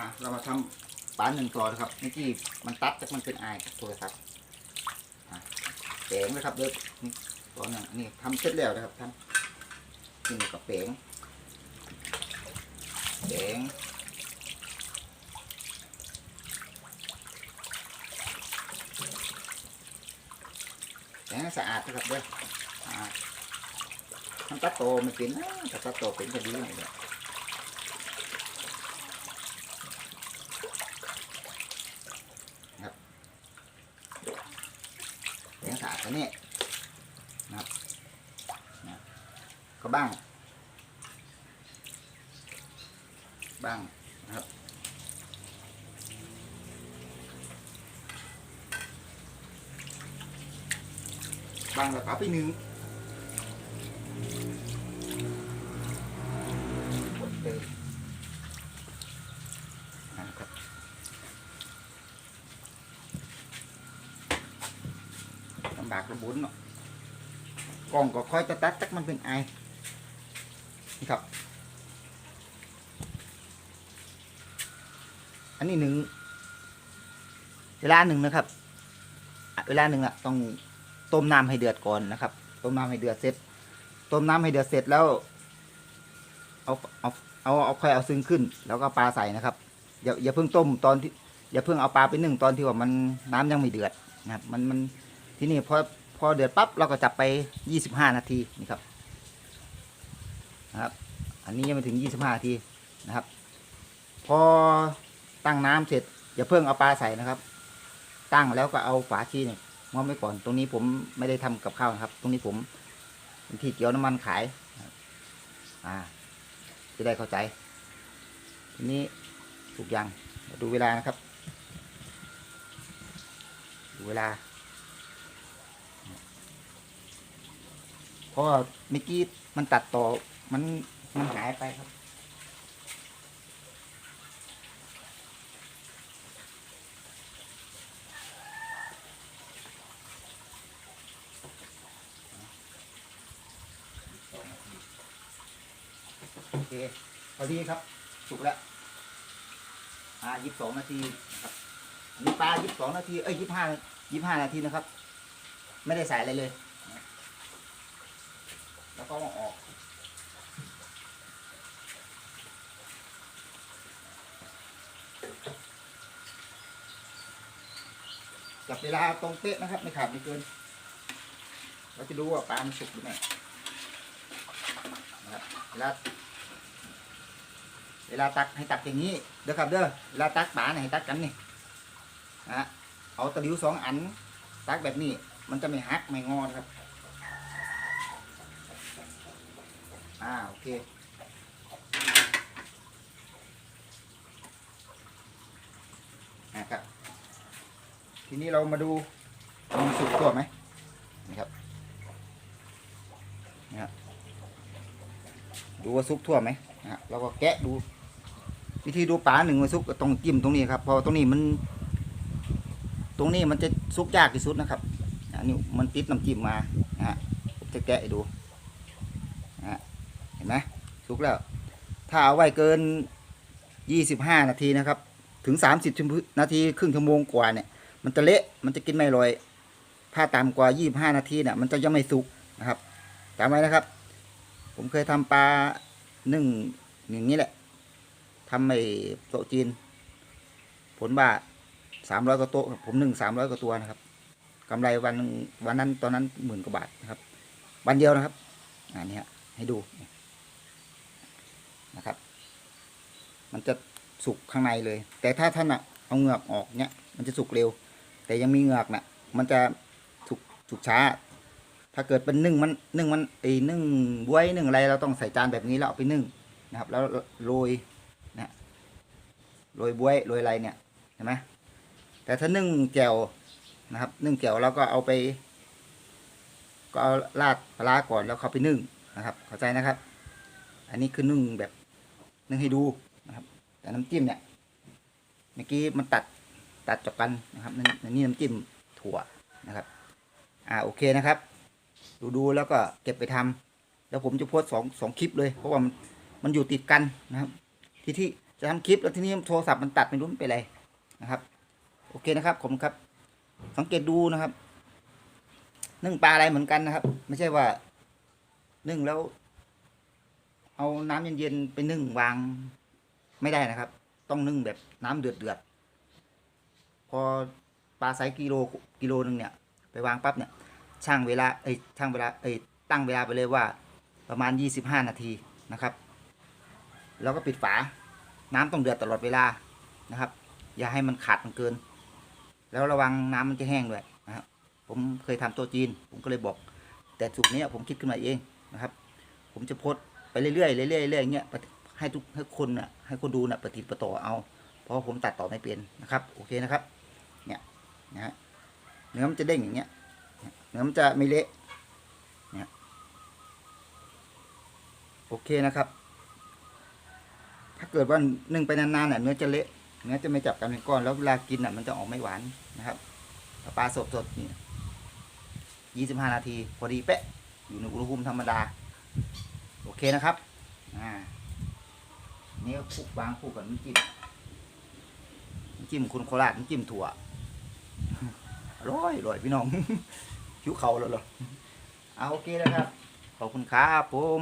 อะเรามาทำปลาหนึ่งตัวนะครับเมื่อกี้มันตัดจากมันเป็นไอายกับโทรศัพท์อะแปลงนะครับเด้อนี่ตัวนึงนี่ทำเสร็จแล้วนะครับท่านนี่กับแปงแปงแปงสะอาดนะครับเด้อมันตัดโตมันเป็นนะแต่ตัดโตเป็นก็ดีหน่อย เด้อเลี้ยงสาตัวนี้นะครับนะก็บ้าง บ้างนะครับบ้างแล้วก็ไปหนึ่ง บากลำบุญเนาะกล่องก็ค่อยจะตัดตักมันเป็นไอนะครับ อันนี้หนึ่งเวลาหนึ่งนะครับ เวลาหนึ่งอะต้องต้มน้ำให้เดือดก่อนนะครับต้มน้ำให้เดือดเสร็จต้มน้ำให้เดือดเสร็จแล้ว เอาเอาเอาเอาค่อยเอาซึ้งขึ้น แล้วก็ปลาใส่นะครับอย่าอย่าเพิ่งต้มตอนที่อย่าเพิ่งเอาปลาไปนึ่งตอนที่ว่ามันน้ำยังไม่เดือดนะครับ มันมัน ที่นี่พอพอเดือดปั๊บเราก็จับไป 25 นาทีนี่ครับนะครับ อันนี้ยังไม่ถึง 25 นาทีนะครับ พอตั้งน้ำเสร็จอย่าเพิ่งเอาปลาใส่นะครับ ตั้งแล้วก็เอาฝาชีเนี่ยมอบไว้ก่อน ตรงนี้ผมไม่ได้ทำกับข้าวนะครับ ตรงนี้ผมที่เกี่ยวน้ำมันขายอ่าจะได้เข้าใจ ทีนี้ถูกยังดูเวลานะครับ ดูเวลา เพราะว่าเมื่อกี้มันตัดต่อมันมันหายไปครับ โอเคพอดีครับ สุกแล้วอ่ายี่สิบสองนาทีครับนี่ปลายี่สิบสองนาที เอ้ยยี่สิบห้ายี่สิบห้านาทีนะครับ ไม่ได้ใส่อะไรเลย แล้วก็เอาออกจับเวลาตรงเป๊ะนะครับ ไม่ขาดไม่เกิน เราจะดูว่าปลามันสุกหรือไม่นะครับเวลาเวลาตักให้ตักอย่างนี้เด้อครับเด้อเวลาตักปลาเนี่ยให้ตักกันนี่นะฮะเอาตะลิวสองอันตักแบบนี้ มันจะไม่หักไม่งอนครับ อ่าโอเคนะครับ ทีนี้เรามาดูมันสุกตัวไหมนี่ครับนี่ครับดูว่าสุกทั่วไหมนะฮะเราก็แกะดู วิธีดูปลาหนึ่งว่าสุกต้องจิ้มตรงนี้ครับพอตรงนี้มัน ตรงนี้มันจะสุกยากที่สุดนะครับอันนี้มันติดน้ำจิ้มมานะฮะจะแกะดู ห็นไหมสุกแล้ว ถ้าเอาไว้เกินยี่สิบห้านาทีนะครับ ถึงสามสิบนาทีครึ่งชั่วโมงกว่าเนี่ย มันจะเละมันจะกินไม่อร่อย ถ้าต่ำกว่า 25 นาทีเนี่ยมันจะยังไม่สุกนะครับจำไว้นะครับ ผมเคยทำปลานึ่งอย่างนี้แหละทำไอ้โต๊ะจีน ผลบาทสามร้อยกว่าโต๊ะผมหนึ่งสามร้อยกว่าตัวนะครับกำไรวันวันนั้นตอนนั้นหมื่นกว่าบาทนะครับ วันเดียวนะครับอันนี้ให้ดูนะครับ มันจะสุกข้างในเลย แต่ถ้าท่านอะเอาเหงือกออกเนี่ยมันจะสุกเร็ว แต่ยังมีเหงือกน่ะ มันจะสุกสุกช้า ถ้าเกิดเป็นนึ่งมันนึ่งมันไอ้นึ่งบวยนึ่งอะไรเราต้องใส่จานแบบนี้แล้วเอาไปนึ่งนะครับ แล้วโรยนะโรยบวยโรยอะไรเนี่ยเห็นไหมแต่ถ้านึ่งแจ่วนะครับ นึ่งแจ่วเราก็เอาไปก็เอาราดปลาก่อนแล้วเขาไปนึ่งนะครับ เข้าใจนะครับ อันนี้คือนึ่งแบบนึ่งให้ดู แต่น้ำจิ้มเนี่ยเมื่อกี้มันตัดตัดจบกันนะครับในนี่น้ำจิ้มถั่วนะครับ อ่าโอเคนะครับ ดูดูแล้วก็เก็บไปทำแล้วผมจะโพสสองสองคลิปเลย เพราะว่ามันมันอยู่ติดกันนะครับ ที่ที่จะทำคลิปแล้วทีนี้โทรศัพท์มันตัดไม่รู้มันเป็นไรนะครับ โอเคนะครับผมครับ สังเกตดูนะครับนึ่งปลาอะไรเหมือนกันนะครับ ไม่ใช่ว่านึ่งแล้ว เอาน้ำเย็นๆไปนึ่งวาง ไม่ได้นะครับ ต้องนึ่งแบบน้ำเดือดเดือดพอปลาไซส์กิโลกิโลหนึงเนี่ยไปวางปั๊บเนี่ยช่างเวลาเอ้ยช่างเวลาเอ้ยตั้งเวลาไปเลยว่าประมาณ 25 นาทีนะครับ แล้วก็ปิดฝา น้ำต้องเดือดตลอดเวลานะครับ อย่าให้มันขาดมันเกิน แล้วระวังน้ำมันจะแห้งด้วยนะครับผมเคยทำโต๊ะจีน ผมก็เลยบอก แต่สูตรนี้ผมคิดขึ้นมาเองนะครับ ผมจะโพสไปเรื่อยๆเรื่อยๆเรื่อยๆอย่างเงี้ย ให้ทุกให้คนน่ะให้คนดูน่ะปฏิประต่อเอา เพราะผมตัดต่อไม่เป็นนะครับโอเคนะครับ เนี่ยนะฮะเนื้อมันจะเด้งอย่างเงี้ยเนื้อมันจะไม่เละเนี่ยโอเคนะครับ ถ้าเกิดว่านึ่งไปนานๆน่ะเนื้อจะเละเนื้อจะไม่จับกันเป็นก้อนแล้วเวลากินอะมันจะออกไม่หวานนะครับปลาสดสดๆนี่ยี่สิบห้านาที พอดีเป๊ะ อยู่ในอุณหภูมิธรรมดา โอเคนะครับ อ่า นี่ก็คลุกวางคู่กับน้ำจิ้มน้ำจิ้มคุณโคราชน้ำจิ้มถั่วอร่อยอร่อยพี่น้องหิวเขาแล้วเหรอเอาโอเคแล้วครับ ขอบคุณครับผม